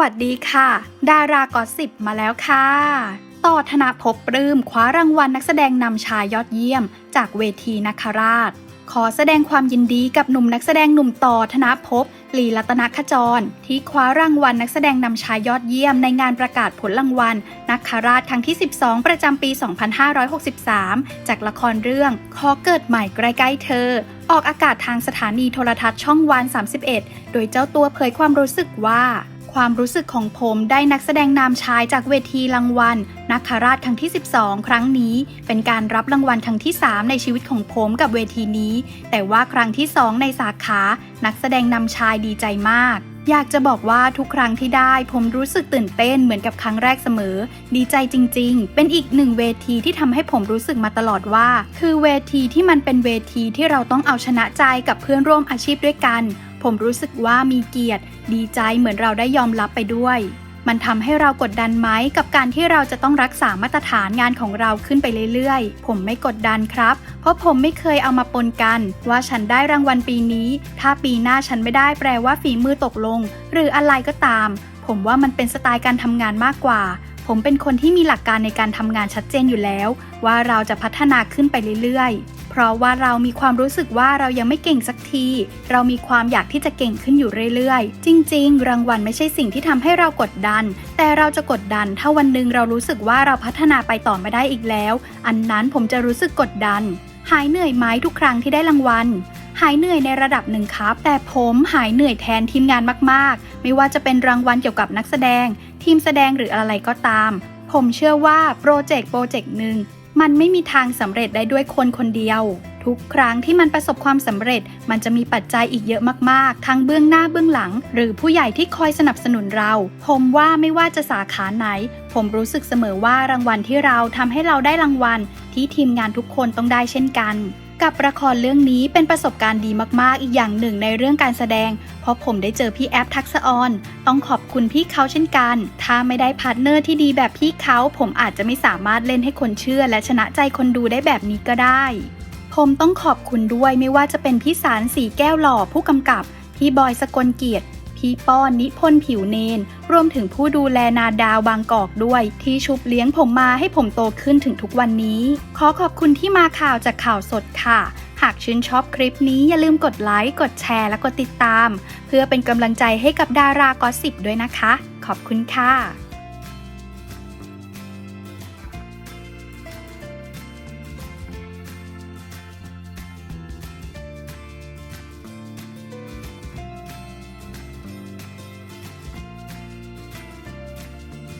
วัสดีค่ะ ดารากอสิบมาแล้วค่ะ ต่อธนภพปลื้มคว้ารางวัลนักแสดงนำชายยอดเยี่ยม จากเวทีนาคราช ขอแสดงความยินดีกับหนุ่มนักแสดงหนุ่มต่อธนภพลีรัตนขจร ที่คว้ารางวัลนักแสดงนำชายยอดเยี่ยมในงานประกาศผลรางวัลนักคราชครั้งที่ 12 ประจำปี 2563 จากละครเรื่องขอเกิดใหม่ใกล้ๆเธอ ออกอากาศทางสถานีโทรทัศน์ช่องวัน 31 โดยเจ้าตัวเผยความรู้สึกว่า ความรู้สึกของผมได้นักแสดงนำชายจากเวทีรางวัลนักคราชครั้งที่ 12 ครั้งนี้ เป็นการรับรางวัลครั้งที่ 3 ในชีวิตของผมกับเวทีนี้ แต่ว่าครั้งที่ 2 ในสาขา นักแสดงนำชายดีใจมากอยากจะบอกว่าทุกครั้งที่ได้ผมรู้สึกตื่นเต้นเหมือนกับครั้งแรกเสมอ ดีใจจริง ๆ เป็นอีกหนึ่งเวทีที่ทำให้ผมรู้สึกมาตลอดว่า คือเวทีที่มันเป็นเวทีที่เราต้องเอาชนะใจกับเพื่อนร่วมอาชีพด้วยกัน ผมรู้สึกว่ามีเกียรติ ดีใจเหมือนเราได้ยอมรับไปด้วย มันทำให้เรากดดันไหมกับการที่เราจะต้องรักษามาตรฐานงานของเราขึ้นไปเรื่อยๆ ผมไม่กดดันครับ เพราะผมไม่เคยเอามาปนกัน ว่าฉันได้รางวัลปีนี้ ถ้าปีหน้าฉันไม่ได้แปลว่าฝีมือตกลง หรืออะไรก็ตาม ผมว่ามันเป็นสไตล์การทำงานมากกว่า ผมเป็นคนที่มีหลักการในการทำงานชัดเจนอยู่แล้ว ว่าเราจะพัฒนาขึ้นไปเรื่อยๆ เพราะว่าเรามีความรู้สึกว่าเรายังไม่เก่งสักที เรามีความอยากที่จะเก่งขึ้นอยู่เรื่อยๆ จริง ๆ รางวัลไม่ใช่สิ่งที่ทำให้เรากดดัน แต่เราจะกดดัน ถ้าวันหนึ่งเรารู้สึกว่าเราพัฒนาไปต่อไม่ได้อีกแล้ว อันนั้นผมจะรู้สึกกดดัน หายเหนื่อยไหมทุกครั้งที่ได้รางวัลหายเหนื่อยในระดับหนึ่งครับ แต่ผมหายเหนื่อยแทนทีมงานมากๆ ไม่ว่าจะเป็นรางวัลเกี่ยวกับนักแสดง ทีมแสดงหรืออะไรก็ตาม ผมเชื่อว่าโปรเจกต์โปรเจกต์หนึ่ง มันไม่มีทางสำเร็จได้ด้วยคนคนเดียว ทุกครั้งที่มันประสบความสำเร็จ มันจะมีปัจจัยอีกเยอะมากๆ ทั้งเบื้องหน้าเบื้องหลัง หรือผู้ใหญ่ที่คอยสนับสนุนเรา ผมว่าไม่ว่าจะสาขาไหน ผมรู้สึกเสมอว่ารางวัลที่เราทำให้เราได้รางวัล ที่ทีมงานทุกคนต้องได้เช่นกัน กับละครเรื่องนี้เป็นประสบการณ์ดีมากๆ อีกอย่างหนึ่งในเรื่องการแสดง เพราะผมได้เจอพี่แอฟทักษออน ต้องขอบคุณพี่เขาเช่นกัน ถ้าไม่ได้พาร์ทเนอร์ที่ดีแบบพี่เขา ผมอาจจะไม่สามารถเล่นให้คนเชื่อ และชนะใจคนดูได้แบบนี้ก็ได้ ผมต้องขอบคุณด้วยไม่ว่าจะเป็นพี่สารสีแก้วหล่อผู้กำกับ พี่บอยสกลเกียรติ พี่ป้อนนิพนธ์ผิวเนน รวมถึงผู้ดูแลนาดาวบางกอกด้วย ที่ชุบเลี้ยงผมมาให้ผมโตขึ้นถึงทุกวันนี้ ขอขอบคุณที่มาข่าวจากข่าวสดค่ะ หากชื่นชอบคลิปนี้อย่าลืมกดไลค์ กดแชร์ และกดติดตาม เพื่อเป็นกำลังใจให้กับดารากอสสิบด้วยนะคะ ขอบคุณค่ะ